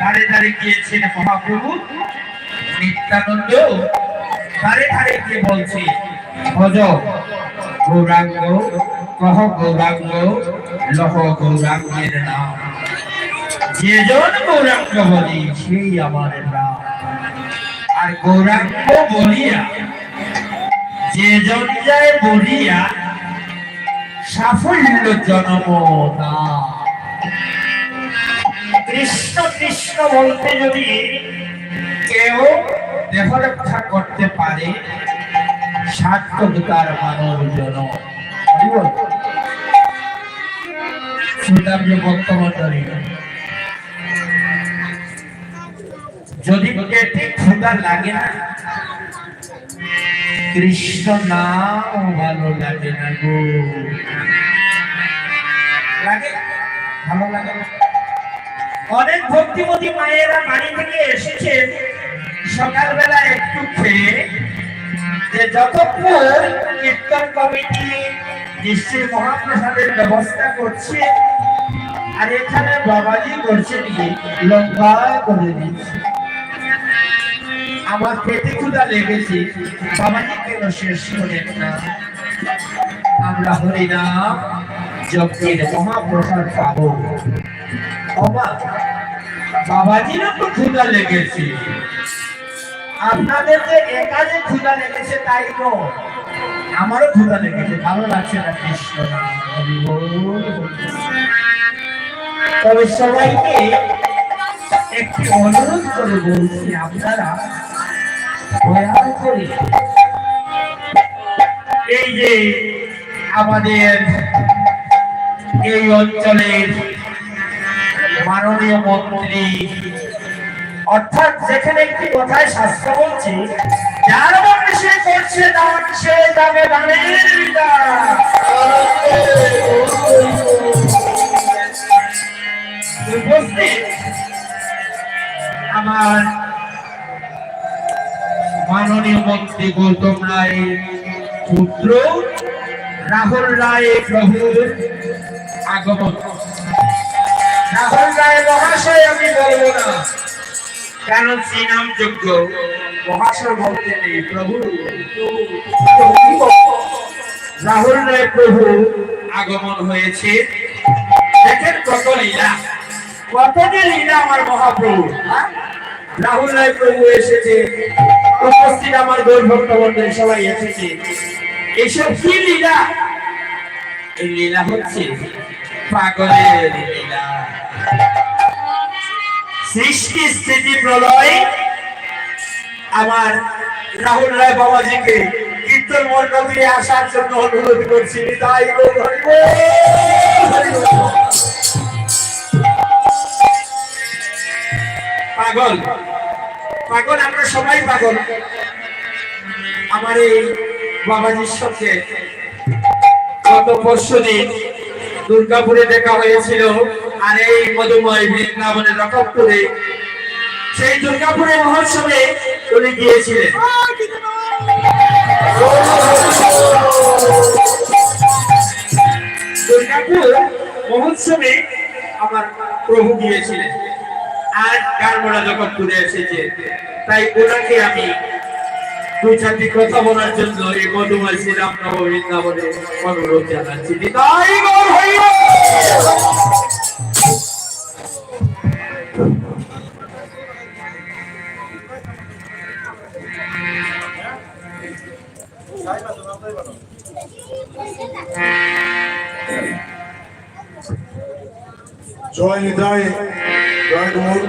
ধারে ধারে গিয়েছেন মহাপ্রভু। নিত্যানন্দ, ধারে ধারে গিয়ে বলছে, ভজ গৌরাঙ্গ, কহ গৌরাঙ্গ, লহ গৌরাঙ্গের নাম। যেজন গৌরাঙ্গ বলি সেই আমার নাম আর গৌরাঙ্গ বলিয়া যেজন যায় বলিয়া সাফল্য জনম কৃষ্ণ কৃষ্ণ বলতে যদি কেউ দেহ রক্ষা করতে পারে সার্থক তার মানব জন বর্তমানে যদি পেটে ক্ষুদা লাগে না, কৃষ্ণ নাম ভালো লাগে না গো। লাগে? ভালো লাগে না? অনেক ভক্তিমতী মায়েরা বাড়ি থেকে এসেছে, সকালবেলা একটু খেয়ে, যে যতক্ষণ কীর্তন কমিটি নিশ্চয় মহাপ্রসাদের ব্যবস্থা করছে, আর এখানে বাবাজি করছে কি? লম্বা করে দিচ্ছে। আমার পেটে লেগেছে, বাবাজি কেন শেষ করেন না? আমরা হরিনাম যজ্ঞের মহাপ্রসাদ পাবো। বাবা, বাবাজিরও তো ক্ষুদা লেগেছে। আপনাদের যে একা যে ক্ষুদা লেগেছে, তাই তো। আমারও ক্ষুদা লেগেছে, ভালো লাগছে না কৃষ্ণ হরি। তবে সবাইকে একটি অনুরোধ করে বলছি, আপনারা এই যে আমাদের এই অঞ্চলের মাননীয় মন্ত্রী, অর্থাৎ যেখানে একটি কথায় শাস্ত্র বলছে, যার মনে সে করছে দান সে যাবে দানের আমার মাননীয় মন্ত্রী গৌতম রায়, পুত্র রাহুল রায় প্রভুর আগমন। রাহুল রায় মহাশয়, আমি বলব না। কারণ শ্রীনাম যোগ্য? মহাশয় বলতে নেই, প্রভু। রাহুল রায় প্রভু আগমন হয়েছে। দেখেন কত লীলা। কত লীলা আমার মহাপ্রভু হ্যাঁ? রাহুল রায় প্রভু এসেছে। উপস্থিত আমার গৌর ভক্তবন্ধু সবাই এসেছে। এসব কি লীলা? এই লীলা হচ্ছে পাগলের লীলা। সৃষ্টি, স্থিতি, প্রলয়। আমার রাহুল রায় বাবাজিকে কীর্তন মণ্ডপে আসার জন্য অনুরোধ করছি। তাই। পাগল। পাগল, আমরা সবাই পাগল। আমার এই বাবাজির সঙ্গে গত পরশু দিন দুর্গাপুরে দেখা হয়েছিল আর এই মধুময় বৃন্দাবনে রকপুরে সেই দুর্গাপুরে মহোৎসবে উনি গিয়েছিলেন। দুর্গাপুর মহোৎসবে আমার প্রভু গিয়েছিলেন। আর গারমোড়া জগৎপুরে এসেছে, তাই ওনাকে আমি দু চারটি কথা বলার জন্য এই মধুময় শ্রীরাম নব বৃন্দাবনে অনুরোধ জানাচ্ছি। তাই জয় নিতাই। জয় গৌর